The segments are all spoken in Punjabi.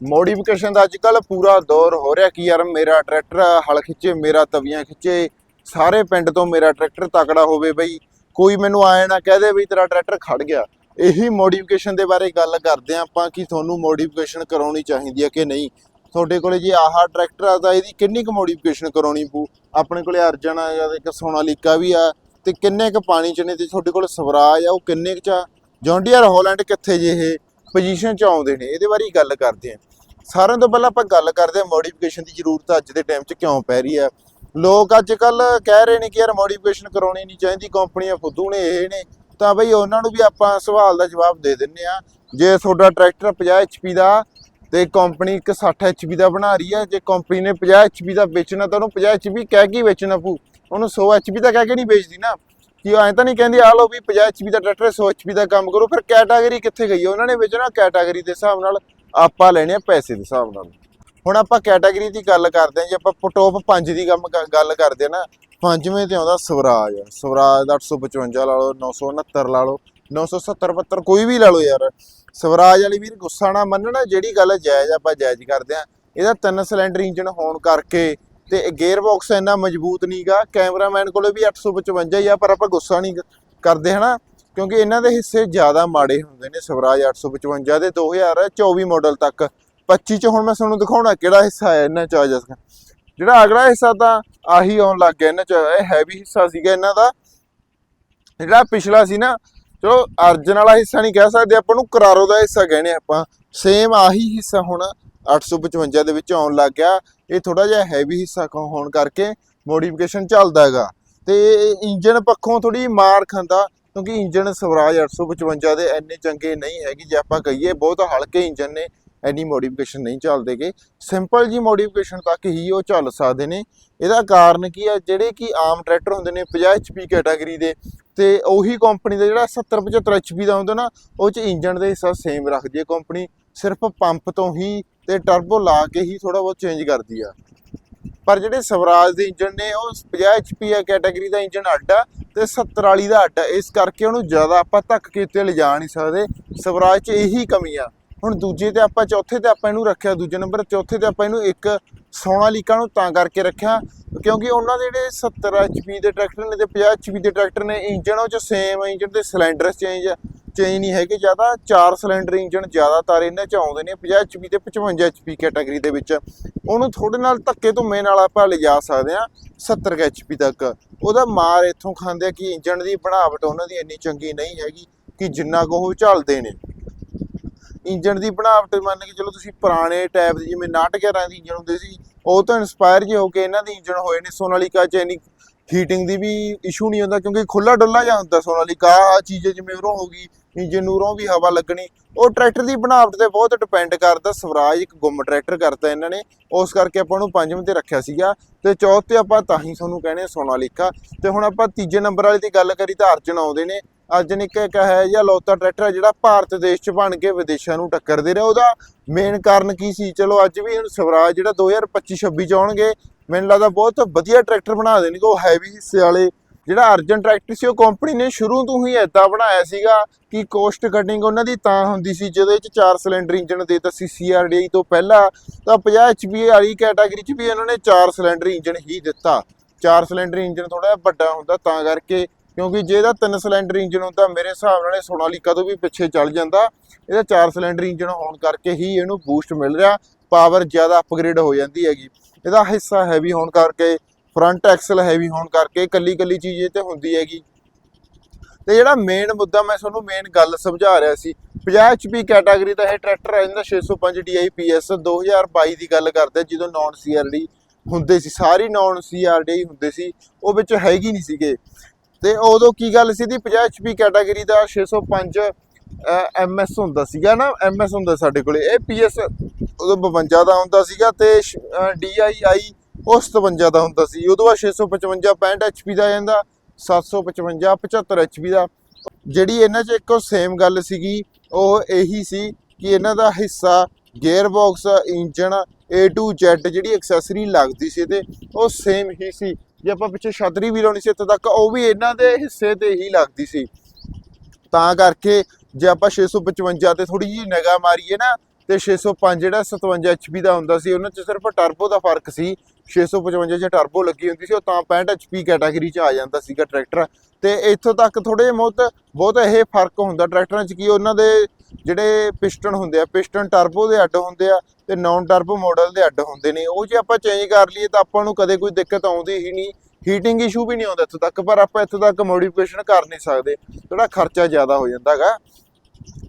ਮੋਡੀਫਿਕੇਸ਼ਨ ਦਾ ਅੱਜ ਕੱਲ ਪੂਰਾ ਦੌਰ ਹੋ ਰਿਹਾ ਕਿ ਯਾਰ ਮੇਰਾ ਟਰੈਕਟਰ ਹਲ ਖਿੱਚੇ, ਮੇਰਾ ਤਵੀਆਂ ਖਿੱਚੇ, ਸਾਰੇ ਪਿੰਡ ਤੋਂ ਮੇਰਾ ਟਰੈਕਟਰ ਤਕੜਾ ਹੋਵੇ ਬਈ, ਕੋਈ ਮੈਨੂੰ ਆਏ ਨਾ ਕਹਦੇ ਵੀ ਤੇਰਾ ਟਰੈਕਟਰ ਖੜ ਗਿਆ। ਇਹੀ ਮੋਡੀਫਿਕੇਸ਼ਨ ਦੇ ਬਾਰੇ ਗੱਲ ਕਰਦੇ ਹਾਂ ਆਪਾਂ ਕਿ ਤੁਹਾਨੂੰ ਮੋਡੀਫਿਕੇਸ਼ਨ ਕਰਾਉਣੀ ਚਾਹੀਦੀ ਹੈ ਕਿ ਨਹੀਂ। ਤੁਹਾਡੇ ਕੋਲੇ ਜੇ ਆਹ ਟਰੈਕਟਰ ਆ ਤਾਂ ਇਹਦੀ ਕਿੰਨੀ ਕੁ ਮੋਡੀਫਿਕੇਸ਼ਨ ਕਰਾਉਣੀ ਪਊ? ਆਪਣੇ ਕੋਲੇ ਅਰਜਨ ਆ, ਜਾਂ ਇੱਕ ਸੋਨਾਲੀਕਾ ਵੀ ਆ, ਤੇ ਕਿੰਨੇ ਕੁ ਪਾਣੀ ਚ ਨੇ ਤੇ ਤੁਹਾਡੇ ਕੋਲ ਸਵਰਾਜ ਆ, ਉਹ ਕਿੰਨੇ ਕੁ ਚ ਆ? ਜੌਂਡੀਅਰ ਹਾਲੈਂਡ ਕਿੱਥੇ ਜੇ ਇਹ ਪੋਜੀਸ਼ਨ ਚ ਆਉਂਦੇ ਨੇ, ਇਹਦੇ ਬਾਰੇ ਗੱਲ ਕਰਦੇ ਹਾਂ ਸਾਰਿਆਂ ਤੋਂ ਪਹਿਲਾਂ ਆਪਾਂ ਗੱਲ ਕਰਦੇ ਹਾਂ ਮੋਡੀਫਿਕੇਸ਼ਨ ਦੀ ਜ਼ਰੂਰਤ ਅੱਜ ਦੇ ਟਾਈਮ 'ਚ ਕਿਉਂ ਪੈ ਰਹੀ ਹੈ ਲੋਕ ਅੱਜ ਕੱਲ ਕਹਿ ਰਹੇ ਨੇ ਕਿ ਯਾਰ ਮੋਡੀਫਿਕੇਸ਼ਨ ਕਰਾਉਣੀ ਨਹੀਂ ਚਾਹੀਦੀ, ਕੰਪਨੀਆਂ ਫੁੱਦੂ ਨੇ, ਇਹ ਨੇ। ਤਾਂ ਬਈ ਉਹਨਾਂ ਨੂੰ ਵੀ ਆਪਾਂ ਸਵਾਲ ਦਾ ਜਵਾਬ ਦੇ ਦਿੰਨੇ ਆ ਜੇ ਤੁਹਾਡਾ ਟਰੈਕਟਰ 50 HP ਦਾ ਤੇ ਕੰਪਨੀ ਇੱਕ 60 HP ਦਾ ਬਣਾ ਰਹੀ ਹੈ ਜੇ ਕੰਪਨੀ ਨੇ 50 HP ਦਾ ਵੇਚਣਾ ਤਾਂ ਉਹਨੂੰ 50 HP ਕਹਿ ਕੇ ਵੇਚਣਾ ਪਊ। ਉਹਨੂੰ 100 HP ਦਾ ਕਹਿ ਕੇ ਨਹੀਂ ਵੇਚਦੀ ਨਾ। ਕਿ ਐਂ ਤਾਂ ਨਹੀਂ ਕਹਿੰਦੀ ਆ ਲਓ ਵੀ 50 HP ਦਾ ਟਰੈਕਟਰ 100 HP ਦਾ ਕੰਮ ਕਰੋ। ਫਿਰ ਕੈਟਾਗਰੀ ਕਿੱਥੇ ਗਈ ਉਹਨਾਂ ਨੇ ਵੇਚਣਾ ਕੈਟਾਗਰੀ ਦੇ ਹਿਸਾਬ ਨਾਲ। ਆਪਾਂ ਲੈਣੇ ਆ ਪੈਸੇ ਦੇ ਹਿਸਾਬ ਨਾਲ। ਹੁਣ ਆਪਾਂ ਕੈਟਾਗਰੀ ਦੀ ਗੱਲ ਕਰਦੇ ਹਾਂ, ਜੇ ਆਪਾਂ ਟੌਪ 5 ਦੀ ਕੰਮ ਕ- ਗੱਲ ਕਰਦੇ ਹਾਂ ਨਾ, ਪੰਜਵੇਂ ਤੇ ਆਉਂਦਾ ਸਵਰਾਜ। ਸਵਰਾਜ ਦਾ 855 ਲਾ ਲਓ 969 ਲਾ ਲਓ 970 72 ਕੋਈ ਵੀ ਲਾ ਲਓ ਯਾਰ। ਸਵਰਾਜ ਵਾਲੀ ਵੀਰ ਗੁੱਸਾ ਨਾ ਮੰਨਣਾ, ਜਿਹੜੀ ਗੱਲ ਜਾਇਜ਼ ਆਪਾਂ ਜਾਇਜ਼ ਕਰਦੇ ਆ ਇਹਦਾ ਤਿੰਨ ਸਿਲੰਡਰ ਇੰਜਨ ਹੋਣ ਕਰਕੇ ਤੇ ਗੇਅਰ ਬਾਕਸ ਇੰਨਾ ਮਜ਼ਬੂਤ ਨਹੀਂਗਾ ਕੈਮਰਾਮੈਨ ਕੋਲੇ ਵੀ 855 ਹੀ ਆ, ਪਰ ਆਪਾਂ ਗੁੱਸਾ ਨਹੀਂ ਕਰਦੇ, ਹਨਾ? ਕਿਉਂਕਿ ਇਹਨਾਂ ਦੇ ਹਿੱਸੇ ਜ਼ਿਆਦਾ ਮਾੜੇ ਹੁੰਦੇ ਨੇ ਸਵਰਾਜ 855 ਦੇ 2024 ਮਾਡਲ ਤੱਕ। 25 ਚ ਹੁਣ ਮੈਂ ਤੁਹਾਨੂੰ ਦਿਖਾਉਣਾ ਕਿਹੜਾ ਹਿੱਸਾ ਹੈ ਇਹਨਾਂ ਚ ਆ ਜਾ ਜਿਹੜਾ ਅਗਲਾ ਹਿੱਸਾ ਤਾਂ ਆਹੀ ਆਉਣ ਲੱਗ ਗਿਆ ਇਹਨਾਂ ਚ, ਇਹ ਹੈਵੀ ਹਿੱਸਾ ਸੀਗਾ ਇਹਨਾਂ ਦਾ। ਜਿਹੜਾ ਪਿਛਲਾ ਸੀ ਨਾ, ਚਲੋ ਅਰਜਨ ਵਾਲਾ ਹਿੱਸਾ ਨਹੀਂ ਕਹਿ ਸਕਦੇ ਆਪਾਂ ਨੂੰ, ਕਰਾਰੋ ਦਾ ਹਿੱਸਾ ਕਹਿੰਦੇ ਆਪਾਂ। ਸੇਮ ਆਹੀ ਹਿੱਸਾ ਹੁਣ 855 ਦੇ ਵਿੱਚ ਆਉਣ ਲੱਗ ਗਿਆ। ਇਹ ਥੋੜਾ ਜਿਹਾ ਹੈਵੀ ਹਿੱਸਾ ਹੋਣ ਕਰਕੇ ਮੋਡੀਫਿਕੇਸ਼ਨ ਚੱਲਦਾ ਹੈਗਾ। ਤੇ ਇੰਜਨ ਪੱਖੋਂ ਥੋੜੀ ਮਾਰ ਖਾਂਦਾ। ਕਿਉਂਕਿ ਇੰਜਨ ਸਵਰਾਜ 855 ਦੇ ਇੰਨੇ ਚੰਗੇ ਨਹੀਂ ਹੈਗੇ, ਜੇ ਆਪਾਂ ਕਹੀਏ ਬਹੁਤ ਹਲਕੇ ਇੰਜਨ ਨੇ ਐਨੀ ਮੋਡੀਫਿਕੇਸ਼ਨ ਨਹੀਂ ਚੱਲਦੇਗੇ ਸਿੰਪਲ ਜੀ ਮੋਡੀਫਿਕੇਸ਼ਨ ਤੱਕ ਹੀ ਉਹ ਚੱਲ ਸਕਦੇ ਨੇ। ਇਹਦਾ ਕਾਰਨ ਕੀ ਆ? ਜਿਹੜੇ ਕਿ ਆਮ ਟਰੈਕਟਰ ਹੁੰਦੇ ਨੇ 50 HP ਕੈਟਾਗਰੀ ਦੇ, ਤੇ ਉਹੀ ਕੰਪਨੀ ਦਾ ਜਿਹੜਾ 70 75 HP ਦਾ ਹੁੰਦਾ ਨਾ, ਉਹ ਚ ਇੰਜਨ ਦੇ ਹਿੱਸਾ ਸੇਮ ਰੱਖਦੀ ਹੈ ਕੰਪਨੀ ਸਿਰਫ ਪੰਪ ਤੋਂ ਹੀ ਤੇ ਟਰਬੋ ਲਾ ਕੇ ਹੀ ਥੋੜਾ ਬਹੁਤ ਚੇਂਜ ਕਰਦੀ ਆ। ਪਰ ਜਿਹੜੇ ਸਵਰਾਜ ਦੇ ਇੰਜਨ ਨੇ, ਉਹ 50 HP ਆ ਕੈਟਾਗਰੀ ਦਾ ਇੰਜਨ ਅੱਡ ਆ ਤੇ 70 ਵਾਲੀ ਦਾ ਅੱਡ ਆ। ਇਸ ਕਰਕੇ ਉਹਨੂੰ ਜ਼ਿਆਦਾ ਆਪਾਂ ਧੱਕ ਕੇ ਉੱਤੇ ਲਿਜਾ ਨਹੀਂ ਸਕਦੇ। ਸਵਰਾਜ 'ਚ ਇਹੀ ਕਮੀ ਆ। ਹੁਣ ਦੂਜੇ ਤੇ ਆਪਾਂ, ਚੌਥੇ ਤੇ ਆਪਾਂ ਇਹਨੂੰ ਰੱਖਿਆ, ਦੂਜੇ ਨੰਬਰ ਚੌਥੇ ਤੇ ਆਪਾਂ ਇਹਨੂੰ ਇੱਕ ਸੋਨਾਲੀਕਾ ਨੂੰ ਤਾਂ ਕਰਕੇ ਰੱਖਿਆ, ਕਿਉਂਕਿ ਉਹਨਾਂ ਦੇ ਜਿਹੜੇ 70 HP ਦੇ ਟਰੈਕਟਰ ਨੇ ਤੇ 50 HP ਦੇ ਟਰੈਕਟਰ ਨੇ ਇੰਜਨ ਉਹ ਚ ਸੇਮ ਇੰਜਨ ਤੇ ਸਿਲੰਡਰ ਚੇਂਜ ਚੇਂਜ ਨਹੀਂ ਹੈਗੇ ਜ਼ਿਆਦਾ, ਚਾਰ ਸਿਲੰਡਰ ਇੰਜਨ ਜ਼ਿਆਦਾਤਰ ਇਹਨਾਂ ਚ ਆਉਂਦੇ ਨੇ 50 HP ਤੇ 55 HP ਕੈਟਾਗਰੀ ਦੇ ਵਿੱਚ। ਉਹਨੂੰ ਥੋੜੇ ਨਾਲ ਧੱਕੇ ਧੁੰਮੇ ਨਾਲ ਆਪਾਂ ਲਿਜਾ ਸਕਦੇ ਆ 70 HP ਤੱਕ। ਉਹਦਾ ਮਾਰ ਇੱਥੋਂ ਖਾਂਦੇ ਆ ਕਿ ਇੰਜਨ ਦੀ ਬਣਾਵਟ ਉਹਨਾਂ ਦੀ ਇੰਨੀ ਚੰਗੀ ਨਹੀਂ ਹੈਗੀ ਕਿ ਜਿੰਨਾ ਕੁ ਉਹ ਝੱਲਦੇ ਨੇ। ਇੰਜਨ ਦੀ ਬਣਾਵਟ ਮੰਨ ਕੇ ਚਲੋ ਤੁਸੀਂ ਪੁਰਾਣੇ ਟਾਈਪ ਦੇ ਜਿਵੇਂ 911 ਦੀ ਇੰਜਨ ਹੁੰਦੇ ਸੀ, ਉਹ ਤਾਂ ਇਨਸਪਾਇਰ ਜੇ ਹੋ ਕੇ ਇਹਨਾਂ ਦੇ ਇੰਜਨ ਹੋਏ ਨੇ ਸੋਨਾਲੀਕਾ ਚ ਇੰਨੀ ਹੀਟਿੰਗ ਦੀ ਵੀ ਇਸ਼ੂ ਨਹੀਂ ਹੁੰਦਾ ਕਿਉਂਕਿ ਖੁੱਲਾ ਡੁੱਲਾ ਜਾਂ ਹੁੰਦਾ ਸੋਨਾਲੀਕਾ ਆ ਚੀਜ਼ ਜਿਵੇਂ ਉਰੋਂ ਹੋ ਗਈ ਇੰਜਨ ਨੂਰੋਂ ਵੀ ਹਵਾ ਲੱਗਣੀ, ਉਹ ਟਰੈਕਟਰ ਦੀ ਬਣਾਵਟ ਤੇ ਬਹੁਤ ਡਿਪੈਂਡ ਕਰਦਾ, ਸਵਰਾਜ ਇੱਕ ਗੁੰਮ ਟਰੈਕਟਰ ਕਰਤਾ ਇਹਨਾਂ ਨੇ, ਉਸ ਕਰਕੇ ਆਪਾਂ ਨੂੰ ਪੰਜਵੇਂ ਤੇ ਰੱਖਿਆ ਸੀਗਾ ਤੇ ਚੌਥੇ ਤੇ ਆਪਾਂ ਤਾਂ ਹੀ ਤੁਹਾਨੂੰ ਕਹਿੰਦੇ ਸੋਨਾਲੀਕਾ ਤੇ ਹੁਣ ਆਪਾਂ ਤੀਜੇ ਨੰਬਰ ਵਾਲੀ ਦੀ ਗੱਲ ਕਰੀ ਤਾਂ ਅਰਜਨ ਆਉਂਦੇ ਨੇ ਅਰਜਨ ਇੱਕ ਇੱਕ ਹੈ ਜਾਂ ਲੌਤਾ ਟਰੈਕਟਰ ਹੈ ਜਿਹੜਾ ਭਾਰਤ ਦੇਸ਼ ਚ ਬਣ ਕੇ ਵਿਦੇਸ਼ਾਂ ਨੂੰ ਟੱਕਰ ਦੇ ਰਿਹਾ। ਉਹਦਾ ਮੇਨ ਕਾਰਨ ਕੀ ਸੀ? ਚਲੋ ਅੱਜ ਵੀ ਹੁਣ ਸਵਰਾਜ ਜਿਹੜਾ 2025 26 ਚ ਆਉਣਗੇ, ਮੈਨੂੰ ਲੱਗਦਾ ਬਹੁਤ ਵਧੀਆ ਟਰੈਕਟਰ ਬਣਾ ਦੇਣਗੇ। ਉਹ ਹੈਵੀ ਹਿੱਸੇ ਵਾਲੇ ਜਿਹੜਾ ਅਰਜਨ ਟਰੈਕਟਰ ਸੀ, ਉਹ ਕੰਪਨੀ ਨੇ ਸ਼ੁਰੂ ਤੋਂ ਹੀ ਐਦਾਂ ਬਣਾਇਆ ਸੀਗਾ ਕਿ ਕੋਸਟ ਕਟਿੰਗ ਉਹਨਾਂ ਦੀ ਤਾਂ ਹੁੰਦੀ ਸੀ, ਜਿਹਦੇ ਇਹ ਚ ਚਾਰ ਸਿਲੰਡਰ ਇੰਜਨ ਦੇਤਾ ਸੀ ਸੀਆਰਡੀਆਈ ਤੋਂ ਪਹਿਲਾਂ। ਤਾਂ 50 ਐਚਪੀ ਵਾਲੀ ਕੈਟਾਗਰੀ ਚ ਵੀ ਉਹਨਾਂ ਨੇ ਚਾਰ ਸਿਲੰਡਰ ਇੰਜਨ ਹੀ ਦਿੱਤਾ। ਚਾਰ ਸਿਲੰਡਰ ਇੰਜਨ ਥੋੜਾ ਜਿਹਾ ਵੱਡਾ ਹੁੰਦਾ, ਤਾਂ ਕਰਕੇ ਕਿਉਂਕਿ ਜੇ ਇਹਦਾ ਤਿੰਨ ਸਿਲੰਡਰ ਇੰਜਨ ਹੁੰਦਾ ਮੇਰੇ ਹਿਸਾਬ ਨਾਲ ਇਹ ਸੋਨਾਲੀਕਾ ਤੋਂ ਵੀ ਪਿੱਛੇ ਚੱਲ ਜਾਂਦਾ। ਇਹਦਾ ਚਾਰ ਸਿਲੰਡਰ ਇੰਜਨ ਹੋਣ ਕਰਕੇ ਹੀ ਇਹਨੂੰ ਬੂਸਟ ਮਿਲ ਰਿਹਾ ਪਾਵਰ ਜ਼ਿਆਦਾ ਅਪਗ੍ਰੇਡ ਹੋ ਜਾਂਦੀ ਹੈਗੀ। ਇਹਦਾ ਹਿੱਸਾ ਹੈਵੀ ਹੋਣ ਕਰਕੇ ਫਰੰਟ ਐਕਸਲ ਹੈਵੀ ਹੋਣ ਕਰਕੇ ਕੱਲੀ ਕੱਲੀ ਚੀਜ਼ ਇਹ ਤੇ ਹੁੰਦੀ ਹੈਗੀ। ਤੇ ਜਿਹੜਾ ਮੇਨ ਮੁੱਦਾ ਮੈਂ ਤੁਹਾਨੂੰ ਮੇਨ ਗੱਲ ਸਮਝਾ ਰਿਹਾ ਸੀ 50 HP ਕੈਟਾਗਰੀ ਦਾ ਇਹ ਟਰੈਕਟਰ ਹੈ ਇਹਦਾ 605 DIPS 2022 ਦੀ ਗੱਲ ਕਰਦੇ ਹਾਂ, ਜਦੋਂ ਨਾਨ CRD ਹੁੰਦੇ ਸੀ ਸਾਰੀ ਨਾਨ CRD ਹੁੰਦੇ ਸੀ ਉਹ ਵਿੱਚ ਹੈਗੀ ਨਹੀਂ ਸੀਗੇ। ਤੇ ਉਦੋਂ ਕੀ ਗੱਲ ਸੀ ਦੀ 50 HP ਕੈਟਾਗਰੀ ਦਾ 605 ਐਮਐਸ ਹੁੰਦਾ ਸੀਗਾ ਨਾ ਐਮਐਸ ਹੁੰਦਾ ਸਾਡੇ ਕੋਲੇ। ਇਹ ਪੀਐਸ ਉਦੋਂ 52 ਦਾ ਹੁੰਦਾ ਸੀਗਾ ਤੇ ਡੀਆਈਆਈ ਉਹ 57 ਦਾ ਹੁੰਦਾ ਸੀ। ਉਦੋਂ ਬਾਅਦ 655 65 HP ਦਾ ਆ ਜਾਂਦਾ 755 75 HP ਦਾ। ਜਿਹੜੀ ਇਹਨਾਂ 'ਚ ਇੱਕੋ ਸੇਮ ਗੱਲ ਸੀਗੀ, ਉਹ ਇਹੀ ਸੀ ਕਿ ਇਹਨਾਂ ਦਾ ਹਿੱਸਾ gear box engine A to Z ਜਿਹੜੀ ਐਕਸੈਸਰੀ ਲੱਗਦੀ ਸੀ ਤੇ ਉਹ ਸੇਮ ਹੀ ਸੀ। ਜੇ ਆਪਾਂ ਪਿੱਛੇ ਛਤਰੀ ਵੀ ਲਾਉਣੀ ਸੀ ਇੱਥੇ ਤੱਕ, ਉਹ ਵੀ ਇਹਨਾਂ ਦੇ ਹਿੱਸੇ ਤੇ ਹੀ ਲੱਗਦੀ ਸੀ। ਤਾਂ ਕਰਕੇ ਜੇ ਆਪਾਂ 655 ਤੇ ਥੋੜੀ ਜਿਹੀ ਨਿਗਾਹ ਮਾਰੀਏ ਨਾ, ਤੇ 605 ਜਿਹੜਾ 57 HP ਦਾ ਹੁੰਦਾ ਸੀ, ਉਹਨਾਂ 'ਚ ਸਿਰਫ ਟਰਬੋ ਦਾ ਫ਼ਰਕ ਸੀ। 655 'ਚ ਟਰਬੋ ਲੱਗੀ ਹੁੰਦੀ ਸੀ, ਉਹ ਤਾਂ 65 HP ਕੈਟਾਗਰੀ 'ਚ ਆ ਜਾਂਦਾ ਸੀਗਾ ਟਰੈਕਟਰ ਤੇ ਇੱਥੋਂ ਤੱਕ ਥੋੜੇ ਜਿਹਾ ਬਹੁਤ ਬਹੁਤ ਇਹ ਫ਼ਰਕ ਹੁੰਦਾ। ਟਰੈਕਟਰਾਂ 'ਚ ਕੀ ਉਹਨਾਂ ਦੇ ਜਿਹੜੇ ਪਿਸਟਨ ਹੁੰਦੇ ਆ, ਪਿਸਟਨ ਟਰਬੋ ਦੇ ਅੱਡ ਹੁੰਦੇ ਆ ਤੇ ਨਾਨ ਟਰਬੋ ਮਾਡਲ ਦੇ ਅੱਡ ਹੁੰਦੇ ਨੇ। ਉਹ ਜੇ ਆਪਾਂ ਚੇਂਜ ਕਰ ਲਈਏ ਤਾਂ ਆਪਾਂ ਨੂੰ ਕਦੇ ਕੋਈ ਦਿੱਕਤ ਆਉਂਦੀ ਹੀ ਨਹੀਂ ਹੀਟਿੰਗ ਇਸ਼ੂ ਵੀ ਨਹੀਂ ਆਉਂਦਾ ਇੱਥੋਂ ਤੱਕ, ਪਰ ਆਪਾਂ ਇੱਥੋਂ ਤੱਕ ਮੋਡੀਫਿਕੇਸ਼ਨ ਕਰ ਨਹੀਂ ਸਕਦੇ। ਥੋੜਾ ਖਰਚਾ ਜ਼ਿਆਦਾ ਹੋ ਜਾਂਦਾ ਹੈਗਾ।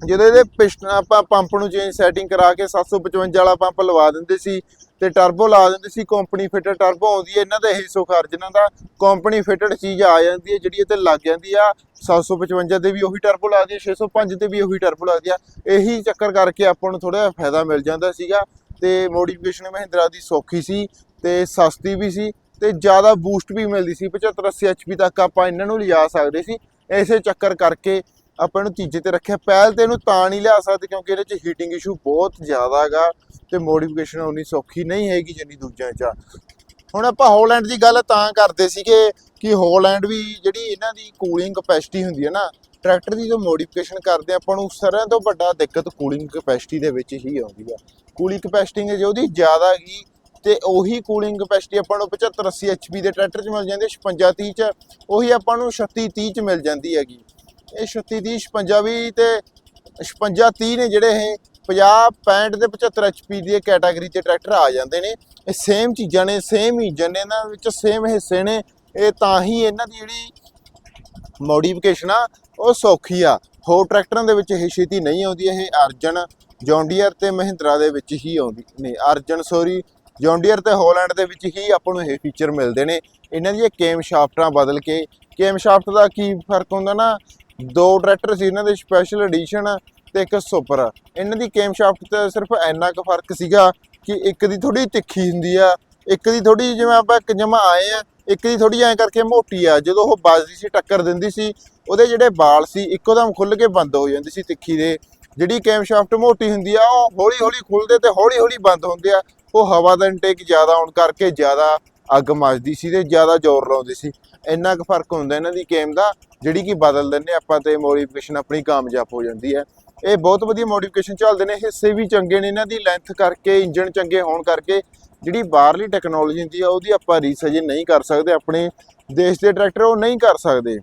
ਜਦੋਂ ਇਹਦੇ ਪਿਸਟਨ ਆਪਾਂ ਪੰਪ ਨੂੰ ਚੇਂਜ ਸੈਟਿੰਗ ਕਰਾ ਕੇ 755 ਵਾਲਾ ਪੰਪ ਲਵਾ ਦਿੰਦੇ ਸੀ ਤੇ ਟਰਬੋ ਲਾ ਦਿੰਦੇ ਸੀ ਕੰਪਨੀ ਫਿਟਡ ਟਰਬੋ ਆਉਂਦੀ ਹੈ, ਇਹਨਾਂ ਦਾ ਇਹੀ ਸੋ ਖਰਚ ਇਹਨਾਂ ਦਾ ਕੰਪਨੀ ਫਿਟਡ ਚੀਜ਼ ਆ ਜਾਂਦੀ ਹੈ, ਜਿਹੜੀ ਇੱਥੇ ਲੱਗ ਜਾਂਦੀ ਆ 755 ਤੇ ਵੀ ਉਹੀ ਟਰਬੋ ਲੱਗਦੀ ਹੈ 605 ਤੇ ਵੀ ਉਹੀ ਟਰਬੋ ਲੱਗਦੀ ਆ ਇਹੀ ਚੱਕਰ ਕਰਕੇ ਆਪਾਂ ਨੂੰ ਥੋੜਾ ਫਾਇਦਾ ਮਿਲ ਜਾਂਦਾ ਸੀਗਾ, ਤੇ ਮੋਡੀਫਿਕੇਸ਼ਨ ਮਹਿੰਦਰਾ ਦੀ ਸੌਖੀ ਸੀ, ਤੇ ਸਸਤੀ ਵੀ ਸੀ, ਤੇ ਜ਼ਿਆਦਾ ਬੂਸਟ ਵੀ ਮਿਲਦੀ ਸੀ 75 80 ਐਚਪੀ ਤੱਕ ਆਪਾਂ ਇਹਨਾਂ ਨੂੰ ਲਿਜਾ ਸਕਦੇ ਸੀ, ਇਸੇ ਚੱਕਰ ਕਰਕੇ ਆਪਾਂ ਇਹਨੂੰ ਤੀਜੇ ਤੇ ਰੱਖਿਆ। ਪਹਿਲ ਤੇ ਇਹਨੂੰ ਤਾਂ ਨਹੀਂ ਲਿਆ ਸਕਦੇ ਕਿਉਂਕਿ ਇਹਦੇ 'ਚ ਹੀਟਿੰਗ ਇਸ਼ੂ ਬਹੁਤ ਜ਼ਿਆਦਾ ਹੈਗਾ ਤੇ ਮੋਡੀਫਿਕੇਸ਼ਨ ਉਨੀ ਸੌਖੀ ਨਹੀਂ ਹੈਗੀ ਜਿੰਨੀ ਦੂਜਿਆਂ 'ਚ ਆ। ਹੁਣ ਆਪਾਂ ਹੋਲੈਂਡ ਦੀ ਗੱਲ ਤਾਂ ਕਰਦੇ ਸੀਗੇ ਕਿ ਹੋਲੈਂਡ ਵੀ ਜਿਹੜੀ ਇਹਨਾਂ ਦੀ ਕੂਲਿੰਗ ਕਪੈਸਿਟੀ ਹੁੰਦੀ ਹੈ ਨਾ ਟਰੈਕਟਰ ਦੀ ਜੋ ਮੋਡੀਫਿਕੇਸ਼ਨ ਕਰਦੇ ਆ, ਆਪਾਂ ਨੂੰ ਸਾਰਿਆਂ ਤੋਂ ਵੱਡਾ ਦਿੱਕਤ ਕੂਲਿੰਗ ਕਪੈਸਿਟੀ ਦੇ ਵਿੱਚ ਹੀ ਆਉਂਦੀ ਆ। ਕੂਲਿੰਗ ਕਪੈਸਿਟੀ ਜੇ ਉਹਦੀ ਜ਼ਿਆਦਾ ਹੈਗੀ ਤੇ ਉਹੀ ਕੂਲਿੰਗ ਕਪੈਸਿਟੀ ਆਪਾਂ ਨੂੰ 75 80 ਐਚਪੀ ਦੇ ਟਰੈਕਟਰ 'ਚ ਮਿਲ ਜਾਂਦੀ ਹੈ 56 30 'ਚ ਉਹੀ ਆਪਾਂ ਨੂੰ 36 30 'ਚ ਮਿਲ ਜਾਂਦੀ ਹੈਗੀ। ਇਹ 36 30 56 ਵੀ ਤੇ 56 30 ਨੇ ਜਿਹੜੇ ਇਹ 50 65 ਤੇ 75 ਐਚਪੀ ਦੀ ਕੈਟਾਗਰੀ 'ਚ ਟਰੈਕਟਰ ਆ ਜਾਂਦੇ ਨੇ। ਇਹ ਸੇਮ ਚੀਜ਼ਾਂ ਨੇ ਸੇਮ ਇੰਜਨ ਨੇ, ਇਹਨਾਂ ਵਿੱਚ ਸੇਮ ਹਿੱਸੇ ਨੇ। ਇਹ ਤਾਂ ਹੀ ਇਹਨਾਂ ਦੀ ਜਿਹੜੀ ਮੋਡੀਫਿਕੇਸ਼ਨ ਆ, ਉਹ ਸੌਖੀ ਆ। ਹੋਰ ਟਰੈਕਟਰਾਂ ਦੇ ਵਿੱਚ ਇਹ ਛੇਤੀ ਨਹੀਂ ਆਉਂਦੀ, ਇਹ ਅਰਜਨ ਜੌਂਡੀਅਰ ਤੇ ਮਹਿੰਦਰਾ ਦੇ ਵਿੱਚ ਹੀ ਆਉਂਦੀ ਨੇ। ਅਰਜਨ ਸੋਰੀ ਜੌਂਡੀਅਰ ਤੇ ਹੋਲੈਂਡ ਦੇ ਵਿੱਚ ਹੀ ਆਪਾਂ ਨੂੰ ਇਹ ਫੀਚਰ ਮਿਲਦੇ ਨੇ। ਇਹਨਾਂ ਦੀਆਂ ਕੇਮ ਸ਼ਾਫਟਾਂ ਬਦਲ ਕੇ, ਕੇਮ ਸ਼ਾਫਟ ਦਾ ਕੀ ਫ਼ਰਕ ਹੁੰਦਾ ਨਾ ਦੋ ਟਰੈਕਟਰ ਸੀ ਇਹਨਾਂ ਦੇ ਸਪੈਸ਼ਲ ਐਡੀਸ਼ਨ ਤੇ ਇੱਕ ਸੁਪਰ ਇਹਨਾਂ ਦੀ ਕੇਮ ਸ਼ਾਫਟ ਤੇ ਸਿਰਫ ਇੰਨਾ ਕੁ ਫ਼ਰਕ ਸੀਗਾ ਕਿ ਇੱਕ ਦੀ ਥੋੜੀ ਤਿੱਖੀ ਹੁੰਦੀ ਆ, ਇੱਕ ਦੀ ਥੋੜੀ ਜਿਵੇਂ ਆਪਾਂ ਇੱਕ ਜਮਾ ਆਏ ਆ, ਇੱਕ ਦੀ ਥੋੜੀ ਐਂ ਕਰਕੇ ਮੋਟੀ ਆ। ਜਦੋਂ ਉਹ ਵੱਜਦੀ ਸੀ, ਟੱਕਰ ਦਿੰਦੀ ਸੀ, ਉਹਦੇ ਜਿਹੜੇ ਵਾਲ ਸੀ ਇੱਕੋਦਮ ਖੁੱਲ ਕੇ ਬੰਦ ਹੋ ਜਾਂਦੇ ਸੀ ਤਿੱਖੀ ਦੇ। ਜਿਹੜੀ ਕੈਮ ਸ਼ਾਫਟ ਮੋਟੀ ਹੁੰਦੀ ਆ, ਉਹ ਹੌਲੀ ਹੌਲੀ ਖੁੱਲਦੇ ਤੇ ਹੌਲੀ ਹੌਲੀ ਬੰਦ ਹੁੰਦੇ ਆ। ਉਹ ਹਵਾ ਦਾ ਇਨਟੇਕ ਜ਼ਿਆਦਾ ਆਉਣ ਕਰਕੇ ਜ਼ਿਆਦਾ ਅੱਗ ਮੱਚਦੀ ਸੀ ਤੇ ਜ਼ਿਆਦਾ ਜ਼ੋਰ ਲਾਉਂਦੀ ਸੀ। ਇੰਨਾ ਕੁ ਫ਼ਰਕ ਹੁੰਦਾ ਇਹਨਾਂ ਦੀ ਕੈਮ ਦਾ। ਜਿਹੜੀ ਕਿ ਬਦਲ ਦਿੰਦੇ ਆਪਾਂ ਤੇ ਮੋਡੀਫਿਕੇਸ਼ਨ ਆਪਣੀ ਕਾਮਯਾਬ ਹੋ ਜਾਂਦੀ ਹੈ। ਇਹ ਬਹੁਤ ਵਧੀਆ ਮੋਡੀਫਿਕੇਸ਼ਨ ਚੱਲਦੇ ਨੇ, ਹਿੱਸੇ ਵੀ ਚੰਗੇ ਨੇ, ਇਹਨਾਂ ਦੀ ਲੈਂਥ ਕਰਕੇ ਇੰਜਨ ਚੰਗੇ ਹੋਣ ਕਰਕੇ, ਜਿਹੜੀ ਬਾਹਰਲੀ ਟੈਕਨੋਲੋਜੀ ਹੁੰਦੀ ਆ, ਉਹਦੀ ਆਪਾਂ ਰੀਸ ਅਜੇ ਨਹੀਂ ਕਰ ਸਕਦੇ, ਆਪਣੇ ਦੇਸ਼ ਦੇ ਟਰੈਕਟਰ ਉਹ ਨਹੀਂ ਕਰ ਸਕਦੇ।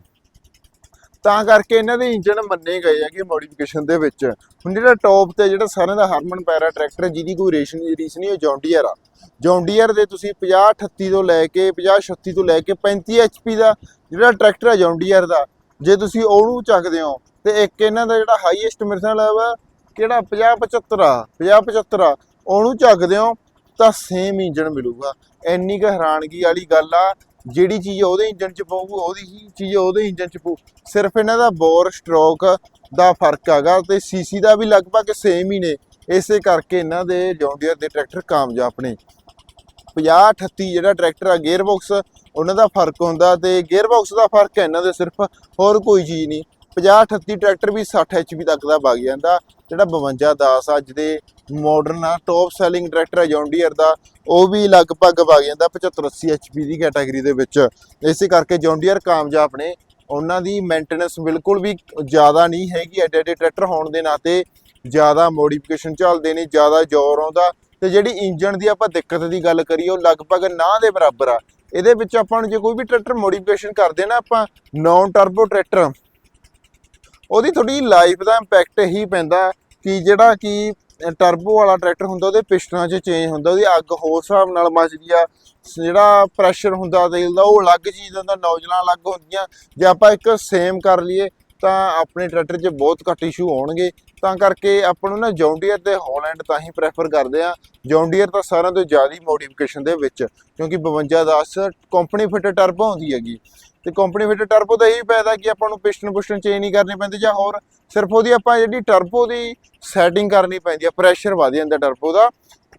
ਤਾਂ ਕਰਕੇ ਇਹਨਾਂ ਦੇ ਇੰਜਨ ਮੰਨੇ ਗਏ ਹੈਗੇ ਮੋਡੀਫਿਕੇਸ਼ਨ ਦੇ ਵਿੱਚ। ਹੁਣ ਜਿਹੜਾ ਟੌਪ ਤੇ ਜਿਹੜਾ ਸਾਰਿਆਂ ਦਾ ਹਰਮਨ ਪੈਰਾ ਟਰੈਕਟਰ ਜਿਹਦੀ ਕੋਈ ਰੇਸ਼ਨ ਰੀਸ ਨਹੀਂ, ਉਹ ਜੌਂਡੀਅਰ ਆ। ਜੌਂਡੀਅਰ ਦੇ ਤੁਸੀਂ 50 38 ਤੋਂ ਲੈ ਕੇ 50 36 ਤੋਂ ਲੈ ਕੇ 35 HP ਦਾ ਜਿਹੜਾ ਟਰੈਕਟਰ ਆ ਜੌਂਡੀਅਰ ਦਾ, ਜੇ ਤੁਸੀਂ ਉਹਨੂੰ ਚੱਕਦੇ ਹੋ, ਤੇ ਇੱਕ ਇਹਨਾਂ ਦਾ ਜਿਹੜਾ ਹਾਈਐਸਟ ਮੇਰੇ ਨਾਲ ਵਾ ਕਿਹੜਾ? 50 75 ਆ 50 75 ਆ। ਉਹਨੂੰ ਚੱਕਦੇ ਹੋ, ਤਾਂ ਸੇਮ ਇੰਜਨ ਮਿਲੂਗਾ। ਇੰਨੀ ਕੁ ਹੈਰਾਨਗੀ ਵਾਲੀ ਗੱਲ ਆ ਜਿਹੜੀ ਚੀਜ਼ ਉਹਦੇ ਇੰਜਨ 'ਚ ਪਊਗੀ ਉਹਦੀ ਹੀ ਚੀਜ਼ ਉਹਦੇ ਇੰਜਨ 'ਚ ਪਊ। ਸਿਰਫ ਇਹਨਾਂ ਦਾ ਬੋਰ ਸਟ੍ਰੋਕ ਦਾ ਫ਼ਰਕ ਹੈਗਾ ਤੇ ਸੀਸੀ ਦਾ ਵੀ ਲਗਭਗ ਸੇਮ ਹੀ ਨੇ। ਇਸੇ ਕਰਕੇ ਇਹਨਾਂ ਦੇ ਜੌਂਡੀਅਰ ਦੇ ਟਰੈਕਟਰ ਕਾਮਯਾਬ ਨੇ। 50 38 ਜਿਹੜਾ ਟਰੈਕਟਰ ਆ ਗੇਅਰ ਬਾਕਸ ਉਹਨਾਂ ਦਾ ਫ਼ਰਕ ਹੁੰਦਾ ਤੇ ਗੇਅਰ ਬਾਕਸ ਦਾ ਫ਼ਰਕ ਹੈ ਇਹਨਾਂ ਦੇ ਸਿਰਫ। ਹੋਰ ਕੋਈ ਚੀਜ਼ ਨਹੀਂ। 50 38 ਟਰੈਕਟਰ ਵੀ 60 HP ਤੱਕ ਦਾ ਵਗ ਜਾਂਦਾ, ਜਿਹੜਾ 52 10 ਅੱਜ ਦੇ ਮਾਡਰਨ ਆ ਟੌਪ ਸੈਲਿੰਗ ਟਰੈਕਟਰ ਹੈ ਜੌਂਡੀਅਰ ਦਾ, ਉਹ ਵੀ ਲਗਭਗ ਵਗ ਜਾਂਦਾ 75 80 HP ਦੀ ਕੈਟਾਗਰੀ ਦੇ ਵਿੱਚ। ਇਸੇ ਕਰਕੇ ਜੌਂਡੀਅਰ ਕਾਮਯਾਬ ਨੇ। ਉਹਨਾਂ ਦੀ ਮੇਨਟੇਨੈਂਸ ਬਿਲਕੁਲ ਵੀ ਜ਼ਿਆਦਾ ਨਹੀਂ ਹੈਗੀ ਐਡੇ ਐਡੇ ਟਰੈਕਟਰ ਹੋਣ ਦੇ ਨਾਤੇ ਜ਼ਿਆਦਾ ਮੋਡੀਫਿਕੇਸ਼ਨ ਚੱਲਦੇ ਨੇ, ਜ਼ਿਆਦਾ ਜ਼ੋਰ ਆਉਂਦਾ। ਤੇ ਜਿਹੜੀ ਇੰਜਨ ਦੀ ਆਪਾਂ ਦਿੱਕਤ ਦੀ ਗੱਲ ਕਰੀਏ, ਉਹ ਲਗਭਗ ਨਾ ਦੇ ਬਰਾਬਰ ਆ। ਇਹਦੇ ਵਿੱਚ ਆਪਾਂ ਨੂੰ ਜੇ ਕੋਈ ਵੀ ਟਰੈਕਟਰ ਮੋਡੀਫਿਕੇਸ਼ਨ ਕਰਦੇ ਨਾ ਆਪਾਂ ਨੌਨ ਟਰਬੋ ਟਰੈਕਟਰ ਉਹਦੀ ਤੁਹਾਡੀ ਲਾਈਫ ਦਾ ਇੰਪੈਕਟ ਇਹੀ ਪੈਂਦਾ ਕਿ ਜਿਹੜਾ ਕਿ ਟਰਬੋ ਵਾਲਾ ਟਰੈਕਟਰ ਹੁੰਦਾ, ਉਹਦੇ ਪਿਸਟਨਾਂ 'ਚ ਚੇਂਜ ਹੁੰਦਾ, ਉਹਦੀ ਅੱਗ ਹੋਰ ਹਿਸਾਬ ਨਾਲ ਮੱਚਦੀ ਆ। ਜਿਹੜਾ ਪ੍ਰੈਸ਼ਰ ਹੁੰਦਾ, ਤੇਲ ਦਾ, ਉਹ ਅਲੱਗ ਚੀਜ਼ ਹੁੰਦਾ ਨੌਜਲਾਂ ਅਲੱਗ ਹੁੰਦੀਆਂ। ਜੇ ਆਪਾਂ ਇੱਕ ਸੇਮ ਕਰ ਲਈਏ ਤਾਂ ਆਪਣੇ ਟਰੈਕਟਰ 'ਚ ਬਹੁਤ ਘੱਟ ਇਸ਼ੂ ਹੋਣਗੇ ਤਾਂ ਕਰਕੇ ਆਪਾਂ ਨੂੰ ਨਾ ਜੌਂਡੀਅਰ ਤੇ ਹਾਲੈਂਡ ਤਾਂ ਹੀ ਪ੍ਰੈਫਰ ਕਰਦੇ ਆ ਜੌਂਡੀਅਰ ਤਾਂ ਸਾਰਿਆਂ ਤੋਂ ਜ਼ਿਆਦਾ ਮੋਡੀਫਿਕੇਸ਼ਨ ਦੇ ਵਿੱਚ, ਕਿਉਂਕਿ 52 10 ਕੰਪਨੀ ਫਿਟ ਟਰਬੋ ਹੁੰਦੀ ਹੈਗੀ। ਤੇ ਕੰਪਨੀ ਫਿਟ ਟਰਬੋ ਦਾ ਇਹੀ ਫਾਇਦਾ ਕਿ ਆਪਾਂ ਨੂੰ ਪਿਸਟਨ ਪੁਸਟਨ ਚੇਂਜ ਨਹੀਂ ਕਰਨੀ ਪੈਂਦੇ ਜਾਂ ਹੋਰ ਸਿਰਫ ਉਹਦੀ ਆਪਾਂ ਜਿਹੜੀ ਟਰਬੋ ਦੀ ਸੈਟਿੰਗ ਕਰਨੀ ਪੈਂਦੀ ਆ ਪ੍ਰੈਸ਼ਰ ਵਧ ਜਾਂਦਾ ਟਰਬੋ ਦਾ।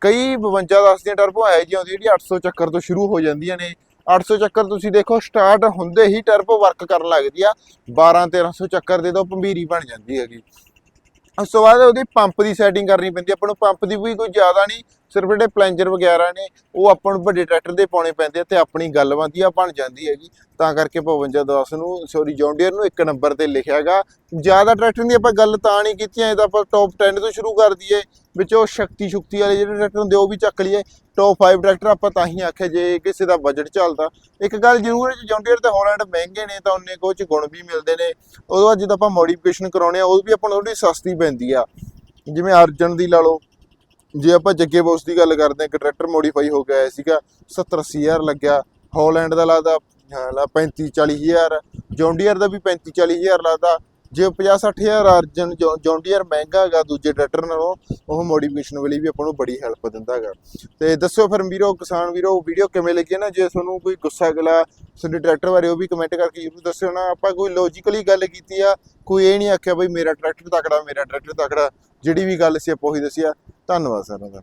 ਕਈ 52 10 ਦੀਆਂ ਟਰਬੋ ਹੈ ਜੀ ਆਉਂਦੀ ਜਿਹੜੀ 800 ਚੱਕਰ ਤੋਂ ਸ਼ੁਰੂ ਹੋ ਜਾਂਦੀਆਂ ਨੇ। 800 ਚੱਕਰ ਤੁਸੀਂ ਦੇਖੋ ਸਟਾਰਟ ਹੁੰਦੇ ਹੀ ਟਰਬੋ ਵਰਕ ਕਰਨ ਲੱਗਦੀ ਆ। 12 1300 ਚੱਕਰ ਦੇ ਦੋ ਭੰਬੀਰੀ ਬਣ ਜਾਂਦੀ ਹੈਗੀ। ਉਸ ਤੋਂ ਬਾਅਦ ਉਹਦੀ ਪੰਪ ਦੀ ਸੈਟਿੰਗ ਕਰਨੀ ਪੈਂਦੀ ਆਪਾਂ ਨੂੰ ਪੰਪ ਦੀ ਵੀ ਕੋਈ ਜ਼ਿਆਦਾ ਨਹੀਂ, ਸਿਰਫ ਜਿਹੜੇ ਪਲੈਂਜਰ ਵਗੈਰਾ ਨੇ, ਉਹ ਆਪਾਂ ਨੂੰ ਵੱਡੇ ਟਰੈਕਟਰ ਦੇ ਪਾਉਣੇ ਪੈਂਦੇ ਆ ਤੇ ਆਪਣੀ ਗੱਲ ਵਧੀਆ ਬਣ ਜਾਂਦੀ ਹੈਗੀ। ਤਾਂ ਕਰਕੇ 5210 ਨੂੰ ਸੌਰੀ ਜੌਂਡੀਅਰ ਨੂੰ ਇੱਕ ਨੰਬਰ ਤੇ ਲਿਖਿਆਗਾ ਜ਼ਿਆਦਾ ਟਰੈਕਟਰ ਦੀ ਆਪਾਂ ਗੱਲ ਤਾਂ ਨਹੀਂ ਕੀਤੀ, ਐ ਤਾਂ ਆਪਾਂ ਟੌਪ 10 ਤੋਂ ਸ਼ੁਰੂ ਕਰ ਦਈਏ। ਵਿੱਚ ਉਹ ਸ਼ਕਤੀ ਸ਼ੁਕਤੀ ਵਾਲੇ ਜਿਹੜੇ ਟਰੈਕਟਰ ਹੁੰਦੇ ਉਹ ਵੀ ਚੱਕ ਲਈਏ। ਟੌਪ 5 ਟਰੈਕਟਰ ਆਪਾਂ ਤਾਂ ਹੀ ਆਖਿਆ ਜੇ ਕਿਸੇ ਦਾ ਬਜਟ ਚੱਲਦਾ। ਇੱਕ ਗੱਲ ਜ਼ਰੂਰ ਹੈ ਕਿ ਜੌਂਡੀਅਰ ਤੇ ਹਾਲੈਂਡ ਮਹਿੰਗੇ ਨੇ ਤਾਂ ਉਹਨੇ ਕੁਝ ਗੁਣ ਵੀ ਮਿਲਦੇ ਨੇ। ਉਹਦੇ ਬਾਅਦ ਜਦੋਂ ਆਪਾਂ ਮੋਡੀਫਿਕੇਸ਼ਨ ਕਰਾਉਣੇ ਆ ਉਹ ਵੀ ਆਪਾਂ ਨੂੰ ਥੋੜੀ ਸਸਤੀ ਪੈਂਦੀ ਆ। ਜਿਵੇਂ ਅਰਜਨ ਦੀ ਲਾ ਲਓ ਜੇ ਆਪਾਂ ਜੱਗੇ ਬੋਸ ਦੀ ਗੱਲ ਕਰਦੇ ਹਾਂ ਇੱਕ ਟਰੈਕਟਰ ਮੋਡੀਫਾਈ ਹੋ ਕੇ ਆਇਆ ਸੀਗਾ 70 ਹਜ਼ਾਰ ਲੱਗਿਆ। ਹਾਲੈਂਡ ਦਾ ਲੱਗਦਾ ਹਾਂ, ਲਾ 35 40 ਹਜ਼ਾਰ। ਜੌਂਡੀਅਰ ਦਾ ਵੀ 35 40 ਹਜ਼ਾਰ ਲੱਗਦਾ ਜੇ 50 60 ਹਜ਼ਾਰ ਅਰਜਨ ਜੌਂਡੀਅਰ ਮਹਿੰਗਾ ਹੈਗਾ, ਦੂਜੇ ਟਰੈਕਟਰ ਨਾਲੋਂ, ਉਹ ਮੋਡੀਫਿਕੇਸ਼ਨ ਵੇਲੇ ਵੀ ਆਪਾਂ ਨੂੰ ਬੜੀ ਹੈਲਪ ਦਿੰਦਾ ਹੈਗਾ। ਤੇ ਦੱਸਿਓ ਫਿਰ ਵੀਰੋ, ਕਿਸਾਨ ਵੀਰੋ ਵੀਡੀਓ ਕਿਵੇਂ ਲੱਗੀ ਨਾ? ਜੇ ਤੁਹਾਨੂੰ ਕੋਈ ਗੁੱਸਾ ਗਲਾ ਤੁਹਾਡੇ ਟਰੈਕਟਰ ਬਾਰੇ ਉਹ ਵੀ ਕਮੈਂਟ ਕਰਕੇ ਜ਼ਰੂਰ ਦੱਸਿਓ ਨਾ। ਆਪਾਂ ਕੋਈ ਲੌਜੀਕਲੀ ਗੱਲ ਕੀਤੀ ਆ, ਕੋਈ ਇਹ ਨਹੀਂ ਆਖਿਆ ਬਈ ਮੇਰਾ ਟਰੈਕਟਰ ਤਕੜਾ, ਮੇਰਾ ਟਰੈਕਟਰ ਤਕੜਾ, ਜਿਹੜੀ ਵੀ ਗੱਲ ਸੀ ਆਪਾਂ ਉਹੀ ਦੱਸਿਆ ਧੰਨਵਾਦ ਸਾਰਿਆਂ ਦਾ।